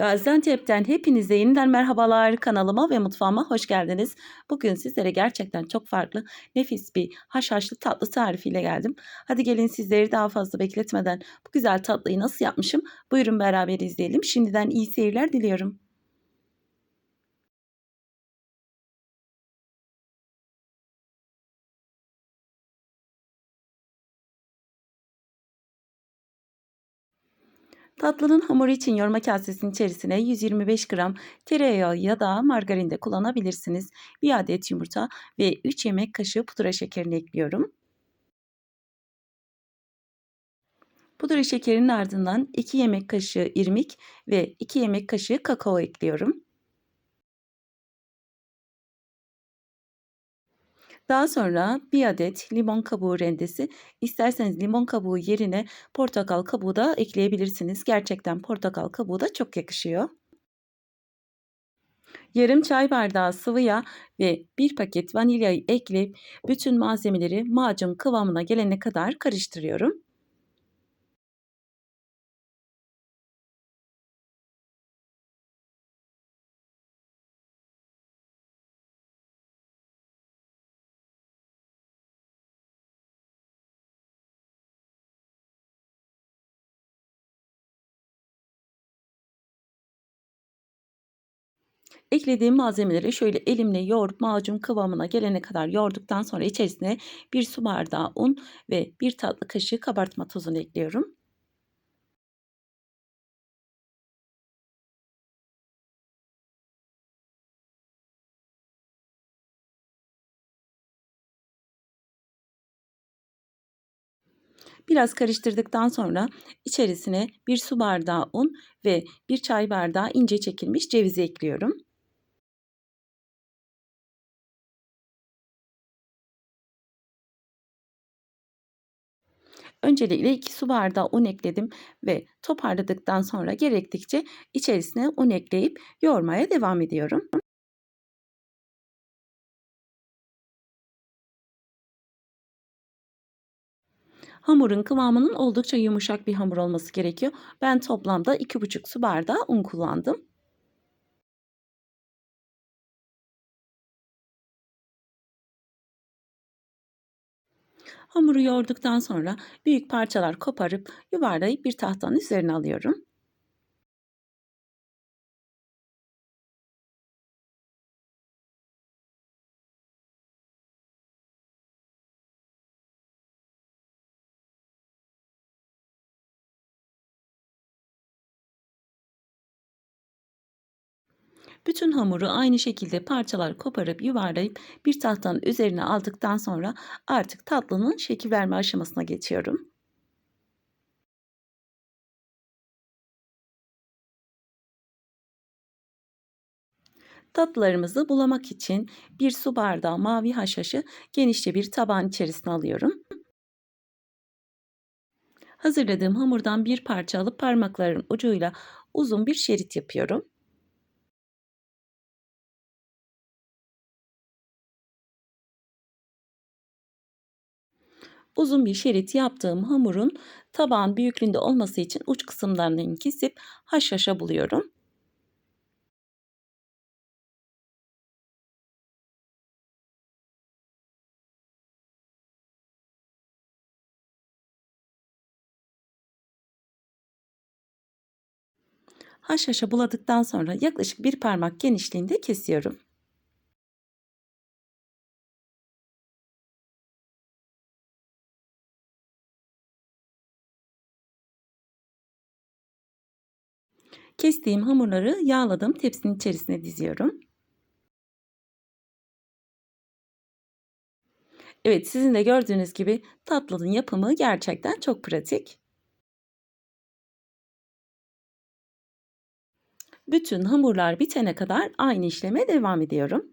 Gaziantep'ten hepinize yeniden merhabalar. Kanalıma ve mutfağıma hoş geldiniz. Bugün sizlere gerçekten çok farklı, nefis bir haşhaşlı tatlı tarifiyle geldim. Hadi gelin sizleri daha fazla bekletmeden bu güzel tatlıyı nasıl yapmışım? Buyurun beraber izleyelim. Şimdiden iyi seyirler diliyorum. Tatlının hamuru için yoğurma kasesinin içerisine 125 gram tereyağı ya da margarin de kullanabilirsiniz. 1 adet yumurta ve 3 yemek kaşığı pudra şekerini ekliyorum. Pudra şekerinin ardından 2 yemek kaşığı irmik ve 2 yemek kaşığı kakao ekliyorum. Daha sonra 1 adet limon kabuğu rendesi, isterseniz limon kabuğu yerine portakal kabuğu da ekleyebilirsiniz. Gerçekten portakal kabuğu da çok yakışıyor. Yarım çay bardağı sıvı yağ ve 1 paket vanilyayı ekleyip bütün malzemeleri macun kıvamına gelene kadar karıştırıyorum. Eklediğim malzemeleri şöyle elimle yoğurup macun kıvamına gelene kadar yoğurduktan sonra içerisine 1 su bardağı un ve 1 tatlı kaşığı kabartma tozunu ekliyorum. Biraz karıştırdıktan sonra içerisine 1 su bardağı un ve 1 çay bardağı ince çekilmiş cevizi ekliyorum. Öncelikle 2 su bardağı un ekledim ve toparladıktan sonra gerektikçe içerisine un ekleyip yoğurmaya devam ediyorum. Hamurun kıvamının oldukça yumuşak bir hamur olması gerekiyor. Ben toplamda 2,5 su bardağı un kullandım. Hamuru yoğurduktan sonra büyük parçalar koparıp yuvarlayıp bir tahtanın üzerine alıyorum. Bütün hamuru aynı şekilde parçalar koparıp yuvarlayıp bir tahtanın üzerine aldıktan sonra artık tatlının şekil verme aşamasına geçiyorum. Tatlılarımızı bulamak için bir su bardağı mavi haşhaşı genişçe bir tabağın içerisine alıyorum. Hazırladığım hamurdan bir parça alıp parmakların ucuyla uzun bir şerit yapıyorum. Uzun bir şerit yaptığım hamurun tabağın büyüklüğünde olması için uç kısımlarını kesip haşhaşa buluyorum. Haşhaşa buladıktan sonra yaklaşık bir parmak genişliğinde kesiyorum. Kestiğim hamurları yağladığım tepsinin içerisine diziyorum. Evet, sizin de gördüğünüz gibi tatlının yapımı gerçekten çok pratik. Bütün hamurlar bitene kadar aynı işleme devam ediyorum.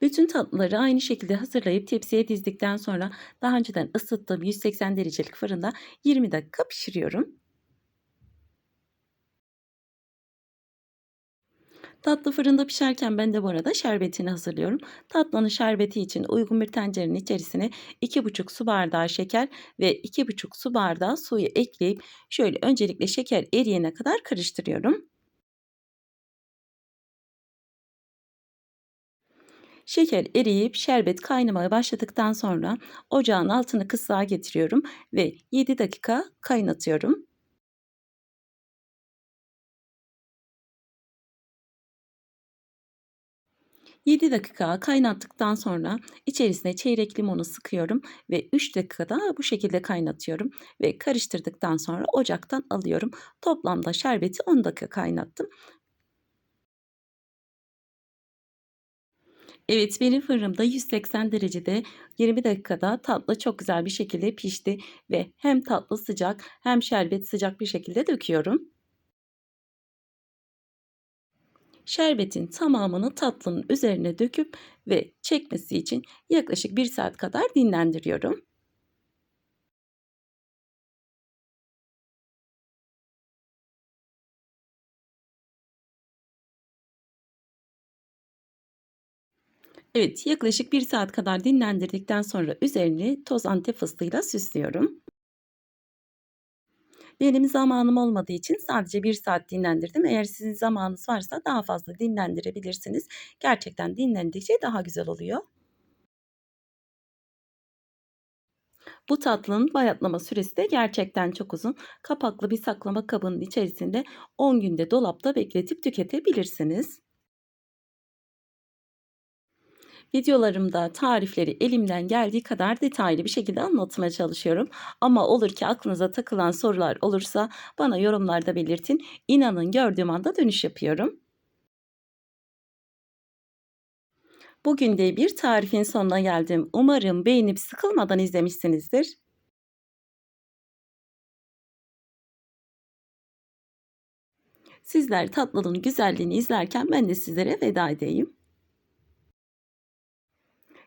Bütün tatlıları aynı şekilde hazırlayıp tepsiye dizdikten sonra daha önceden ısıttığım 180 derecelik fırında 20 dakika pişiriyorum. Tatlı fırında pişerken ben de bu arada şerbetini hazırlıyorum. Tatlının şerbeti için uygun bir tencerenin içerisine 2,5 su bardağı şeker ve 2,5 su bardağı suyu ekleyip şöyle öncelikle şeker eriyene kadar karıştırıyorum. Şeker eriyip şerbet kaynamaya başladıktan sonra ocağın altını kısığa getiriyorum ve 7 dakika kaynatıyorum. 7 dakika kaynattıktan sonra içerisine çeyrek limonu sıkıyorum ve 3 dakikada bu şekilde kaynatıyorum ve karıştırdıktan sonra ocaktan alıyorum. Toplamda şerbeti 10 dakika kaynattım. Evet, benim fırınımda 180 derecede 20 dakikada tatlı çok güzel bir şekilde pişti ve hem tatlı sıcak hem şerbet sıcak bir şekilde döküyorum. Şerbetin tamamını tatlının üzerine döküp ve çekmesi için yaklaşık 1 saat kadar dinlendiriyorum. Evet, yaklaşık 1 saat kadar dinlendirdikten sonra üzerini toz antep fıstığıyla süslüyorum. Benim zamanım olmadığı için sadece 1 saat dinlendirdim. Eğer sizin zamanınız varsa daha fazla dinlendirebilirsiniz. Gerçekten dinlendikçe daha güzel oluyor. Bu tatlının bayatlama süresi de gerçekten çok uzun. Kapaklı bir saklama kabının içerisinde 10 günde dolapta bekletip tüketebilirsiniz. Videolarımda tarifleri elimden geldiği kadar detaylı bir şekilde anlatmaya çalışıyorum. Ama olur ki aklınıza takılan sorular olursa bana yorumlarda belirtin. İnanın gördüğüm anda dönüş yapıyorum. Bugün de bir tarifin sonuna geldim. Umarım beğenip sıkılmadan izlemişsinizdir. Sizler tatlının güzelliğini izlerken ben de sizlere veda edeyim.